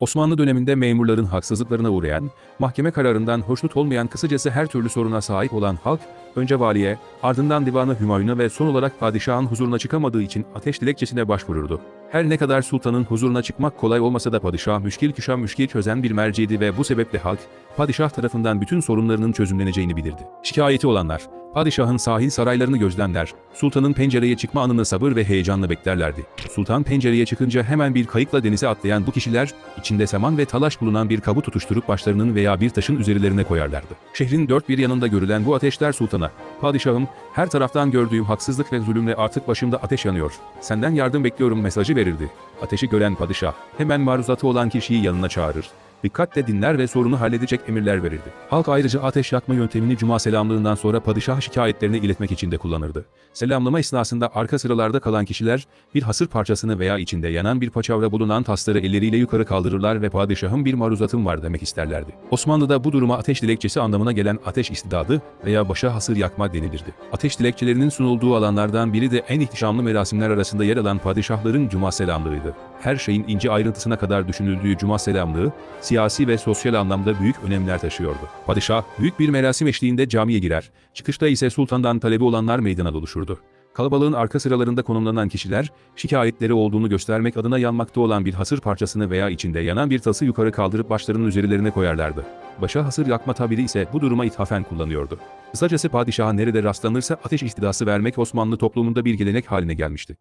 Osmanlı döneminde memurların haksızlıklarına uğrayan, mahkeme kararından hoşnut olmayan kısacası her türlü soruna sahip olan halk, önce valiye, ardından divanı Hümayun'a ve son olarak padişahın huzuruna çıkamadığı için ateş dilekçesine başvururdu. Her ne kadar sultanın huzuruna çıkmak kolay olmasa da padişah müşkil küşa müşkil çözen bir merciydi ve bu sebeple halk, padişah tarafından bütün sorunlarının çözümleneceğini bilirdi. Şikayeti olanlar, padişahın sahil saraylarını gözlemler, sultanın pencereye çıkma anını sabır ve heyecanla beklerlerdi. Sultan pencereye çıkınca hemen bir kayıkla denize atlayan bu kişiler, içinde saman ve talaş bulunan bir kabı tutuşturup başlarının veya bir taşın üzerlerine koyarlardı. Şehrin dört bir yanında görülen bu ateşler sultana, padişahım, her taraftan gördüğüm haksızlık ve zulümle artık başımda ateş yanıyor. Senden yardım bekliyorum mesajı verirdi. Ateşi gören padişah, hemen maruzatı olan kişiyi yanına çağırır. Dikkatle dinler ve sorunu halledecek emirler verirdi. Halk ayrıca ateş yakma yöntemini cuma selamlığından sonra padişah şikayetlerini iletmek için de kullanırdı. Selamlama esnasında arka sıralarda kalan kişiler bir hasır parçasını veya içinde yanan bir paçavra bulunan tasları elleriyle yukarı kaldırırlar ve padişahın bir maruzatım var demek isterlerdi. Osmanlı'da bu duruma ateş dilekçesi anlamına gelen ateş istidadı veya başa hasır yakma denilirdi. Ateş dilekçelerinin sunulduğu alanlardan biri de en ihtişamlı merasimler arasında yer alan padişahların cuma selamlığıydı. Her şeyin ince ayrıntısına kadar düşünüldüğü cuma selamlığı, siyasi ve sosyal anlamda büyük önemler taşıyordu. Padişah, büyük bir merasim eşliğinde camiye girer, çıkışta ise sultandan talebi olanlar meydana doluşurdu. Kalabalığın arka sıralarında konumlanan kişiler, şikayetleri olduğunu göstermek adına yanmakta olan bir hasır parçasını veya içinde yanan bir tası yukarı kaldırıp başlarının üzerlerine koyarlardı. Başa hasır yakma tabiri ise bu duruma ithafen kullanıyordu. Kısacası padişaha nerede rastlanırsa ateş ihtidası vermek Osmanlı toplumunda bir gelenek haline gelmişti.